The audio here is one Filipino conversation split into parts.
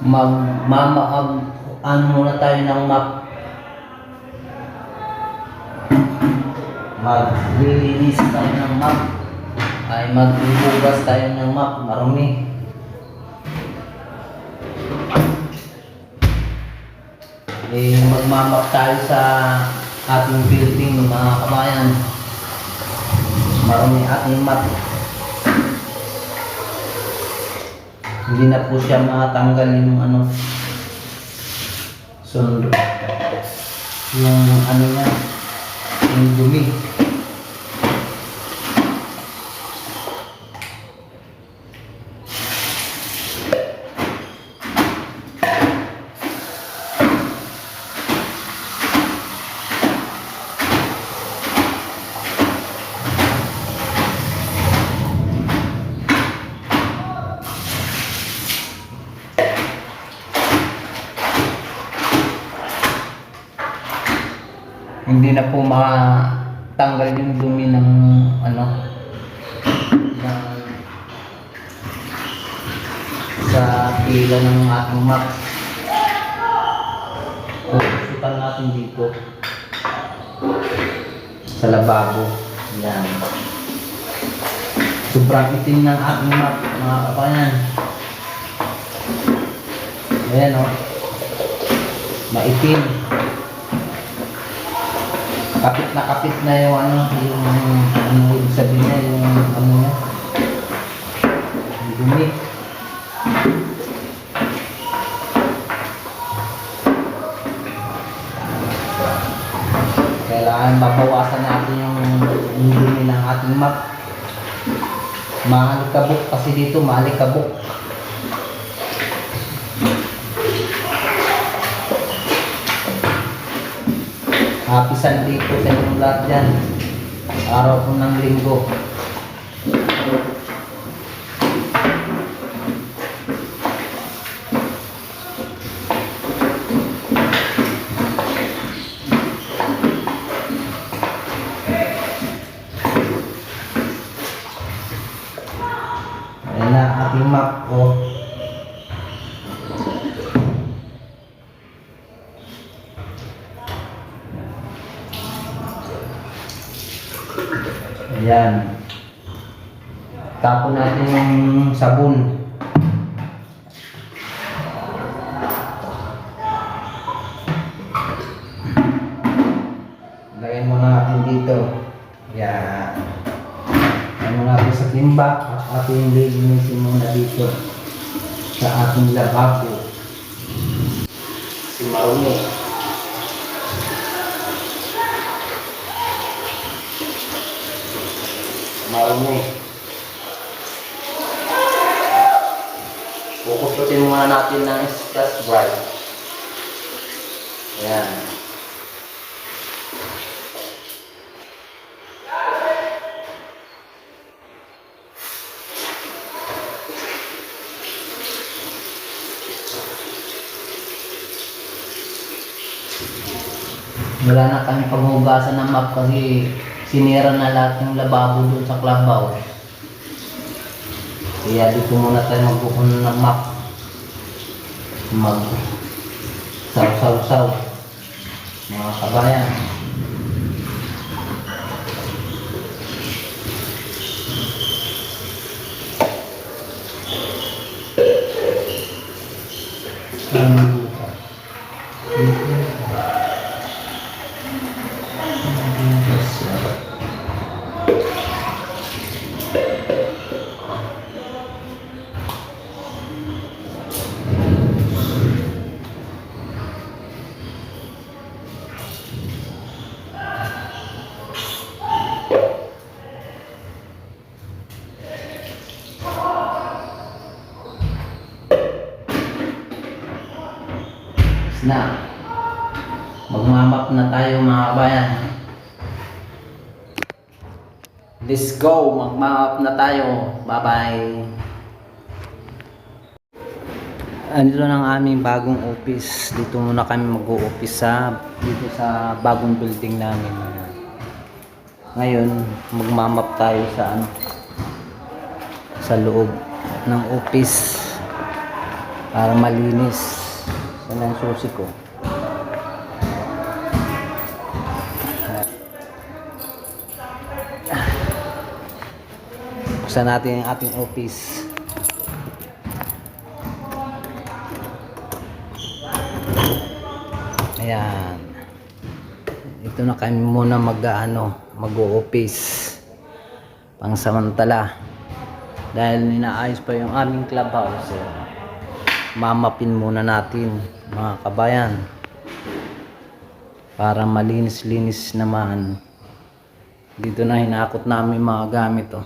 mag mama mag ano muna tayo ng map? Maglilinis tayo ng map. Ay magbubugas tayo ng map. Marumi. Eh magmamap tayo sa ating building mga kabayan. Marumi ating map hindi na po siya matanggal yung ano sundo. Yung ano niya yung dumi hindi na po matanggal yung dumi ng ano ng sa pila ng ating map. Pusutan natin dito. Sa lababo. Yan. Sobrang itim ng ating map mga kapayan ayan o maitim kapit na kapit na yung ano, yung ano ibig sabihin niya, yung ano niya, yung dumi. Kailangan mabawasan natin yung, yung dumi ng ating map. Maalikabok kasi dito, maalikabok. Happy Sunday po sa inyong lahat dyan. Araw po ng linggo. At ating lilinisin muna dito sa ating lababo. Si Marumi. Marumi. Pukusutin muna natin ng Scotch Brite. Ayan. Wala na kami paghugasan ng map kasi sinira na lahat ng lababo doon sa Clubhouse. Kaya dito muna tayo magkukunan ng map. Mag saw-saw-saw. Mga kabayan. Na. Magmamap na tayo mga kabayan. Let's go! Magmamap na tayo. Bye-bye! Andito na ang aming bagong office. Dito muna kami mag-o-office sa dito sa bagong building namin. Ngayon, magmamap tayo sa ano sa loob ng office. Para malinis. Yan ang susi ko. Buksan natin ang ating office. Ayan. Ito na kami muna mag-ano, mag-office. Pangsamantala. Dahil ninaayos pa yung aming clubhouse. Eh. Mamapin muna natin mga kabayan. Para malinis-linis naman. Dito na hinakot namin mga gamit oh.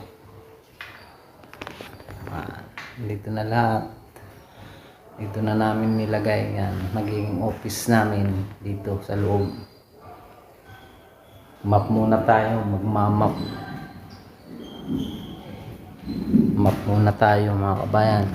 Dito na lahat. Dito na namin nilagay yan. Magiging office namin dito sa loob. Map muna tayo. Magmamap. Map muna tayo mga kabayan.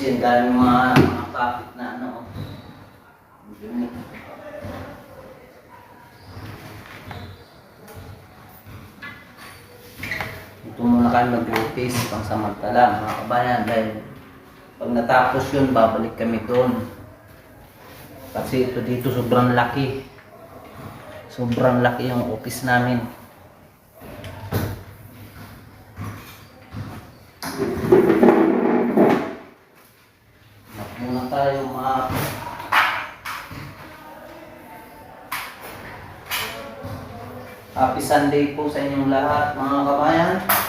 Kasi ang daming mga, mga kapit na ano. oh. Ang dumi. Ito muna kayo mag-office pang samantala mga kabayan dahil pag natapos yun babalik kami doon. Kasi ito dito sobrang laki. Sobrang laki yung office namin. Muna tayo map. Happy Sunday po sa inyong lahat mga kabayan.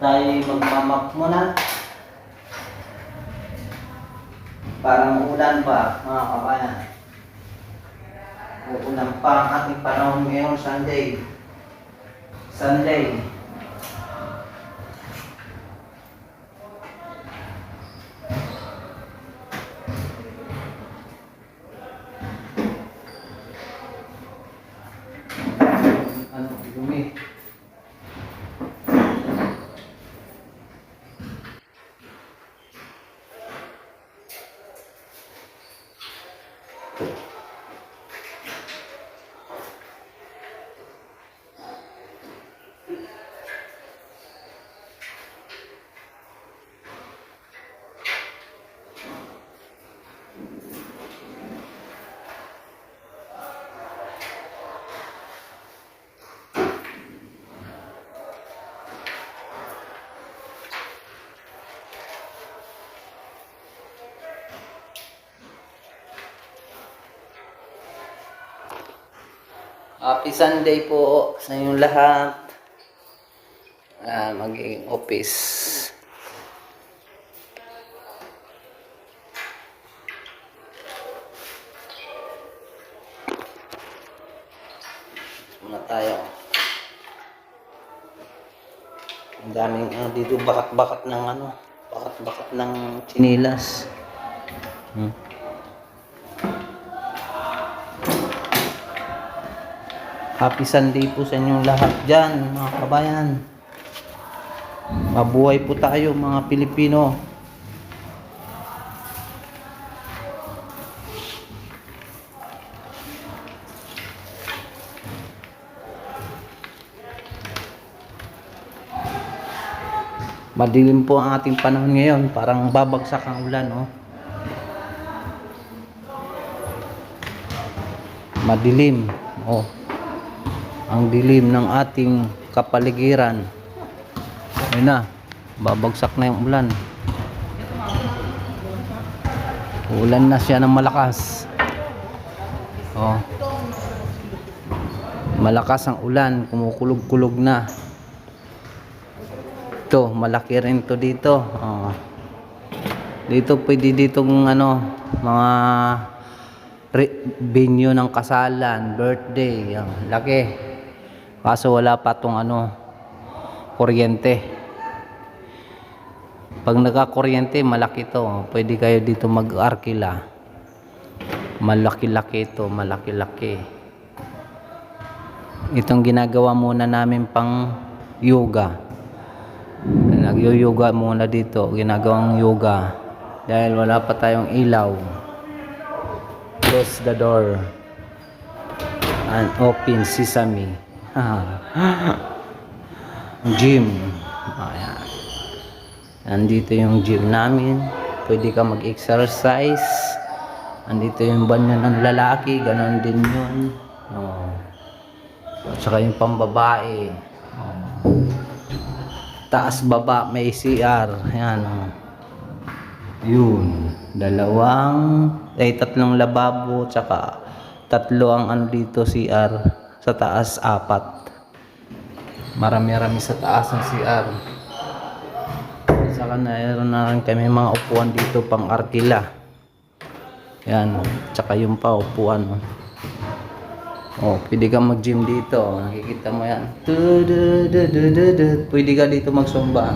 Tayo magmamap muna. Parang ulan pa mga kabayan. Uulan pa ang ating panahon ngayon Sunday. Sunday. Ano, dumi. Happy Sunday po sa inyong lahat. Ah, magiging office. Muna tayo. Ang daming ano dito bakat-bakat ng ano, bakat-bakat ng chinilas. Hmm. Happy Sunday po sa inyong lahat dyan, mga kabayan. Mabuhay po tayo, mga Pilipino. Madilim po ang ating panahon ngayon. Parang babagsak ang ulan, oh. Madilim, oh ang dilim ng ating kapaligiran. Ayun na, babagsak na yung ulan. Ulan na siya ng malakas. Oh. Malakas ang ulan, kumukulog-kulog na. Ito, malaki rin to dito. Oh. Dito pwede ditong ano, mga venue ng kasalan, birthday, yan. laki. Kaso wala pa tong ano, kuryente. Pag nagka-kuryente, malaki to. Pwede kayo dito mag-arkila. Malaki-laki ito, malaki-laki. Itong ginagawa muna namin pang yoga. Nagyo-yoga muna dito, ginagawang yoga. Dahil wala pa tayong ilaw. Close the door. And open sesame. gym. Ayan. Nandito yung gym namin. Pwede ka mag-exercise. Andito yung banyo ng lalaki. Ganon din yun. Oh. At saka yung pambabae. Oh. Taas baba may CR. Ayan. Oh. Yun. Dalawang, ay tatlong lababo, tsaka tatlo ang ano dito CR. Sa taas, apat. Marami-rami sa taas ng CR. Saka mayroon na rin kami mga upuan dito pang arkila. Yan. Tsaka yung pa upuan. Oh, pwede kang mag-gym dito. Nakikita mo yan. Pwede ka dito magsumba.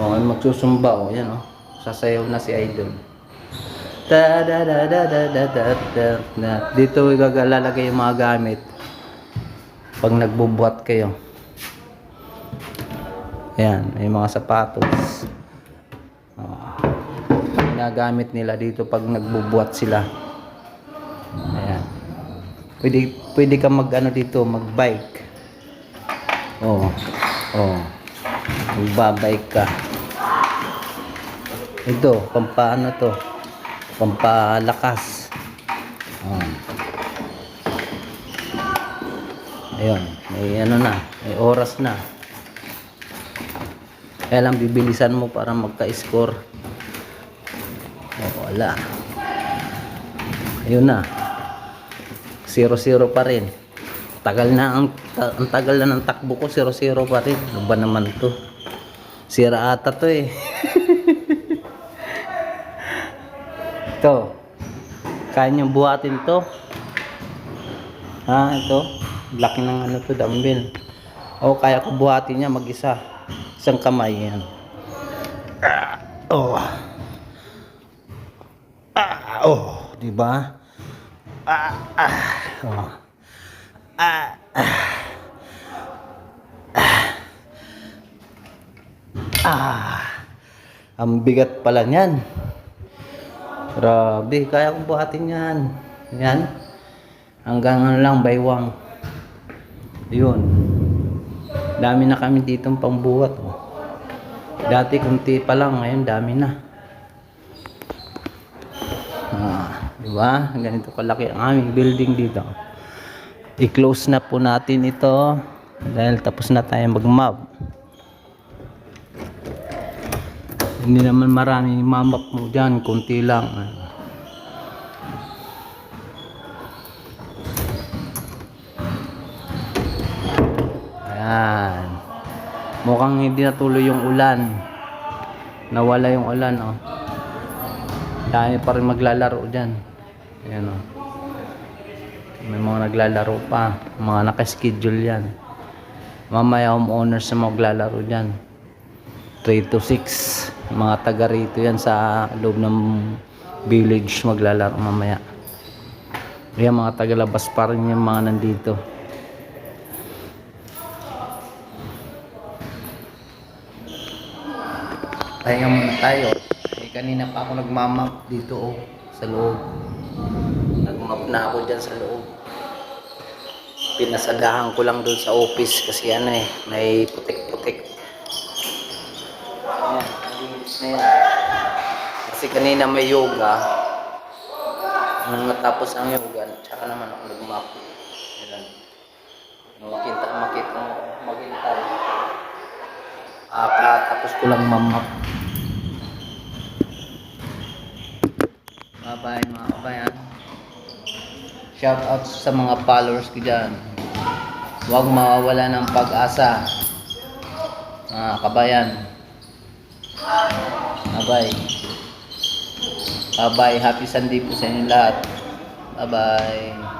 Oh, magsusumba. Oh, yan oh. Sasayaw na si Idol. Da, da, da, da, da, da. Dito gagalagay yung mga gamit. Pag nagbubuhat kayo. Ayan, may mga sapatos. Oh. Ginagamit nila dito pag nagbubuhat sila. Ayan. Pwede, pwede ka mag ano dito, mag-bike. Oh. Oh. Magbabike ka. Ito, pampaano to? Pampalakas. Oh. Ayun, may ano na, may oras na. Kaya lang bibilisan mo para magka-score. Oh, wala. Ayun na. 0-0 pa rin. Tagal na ang, ta- ang tagal na ng takbo ko, 0-0 pa rin. Ano ba naman to? Sira ata to eh. ito. Kaya niyong buhatin to. Ha, ito. Laki ng ano to, dumbbell. O, kaya ko buhatin niya mag-isa. Isang kamay yan. Ah, oh. Ah, oh, di ba? Ah, ah, oh. Ah, ah. Ah. Ang bigat pala niyan. Grabe, kaya kong buhatin yan. Yan. Hanggang ano lang, baywang. Yun. Dami na kami ditong pangbuhat. Oh. Dati kunti pa lang, ngayon dami na. Ah, di? Ganito kalaki ang aming building dito. I-close na po natin ito dahil tapos na tayo mag-map. Hindi naman marami mamap mo dyan, kunti lang. Ayan. Mukhang hindi natuloy yung ulan. Nawala yung ulan, oh. Dami pa rin maglalaro dyan. Ayan, oh. May mga naglalaro pa. Mga nakaschedule yan. Mamaya homeowners na maglalaro dyan. 3 to 6. Mga taga rito yan sa loob ng village maglalaro mamaya. Ayan, mga tagalabas pa rin yung mga nandito. Pahinga muna tayo. Eh, kanina pa ako nagmamap dito oh, sa loob. Nagmap na ako dyan sa loob. Pinasadahan ko lang doon sa office kasi ano eh, may putik-putik. Ayan, nalinis na yan. Kasi kanina may yoga. Nung natapos ang yoga, tsaka naman ako nagmap. Ayan. Makita, makita makita. Ah, tapos ko lang mamap. Bye-bye mga kabayan. Shout out sa mga followers ko dyan. Huwag mawawala ng pag-asa. Mga kabayan. Bye-bye. Bye-bye. Happy Sunday po sa inyo lahat. Bye-bye.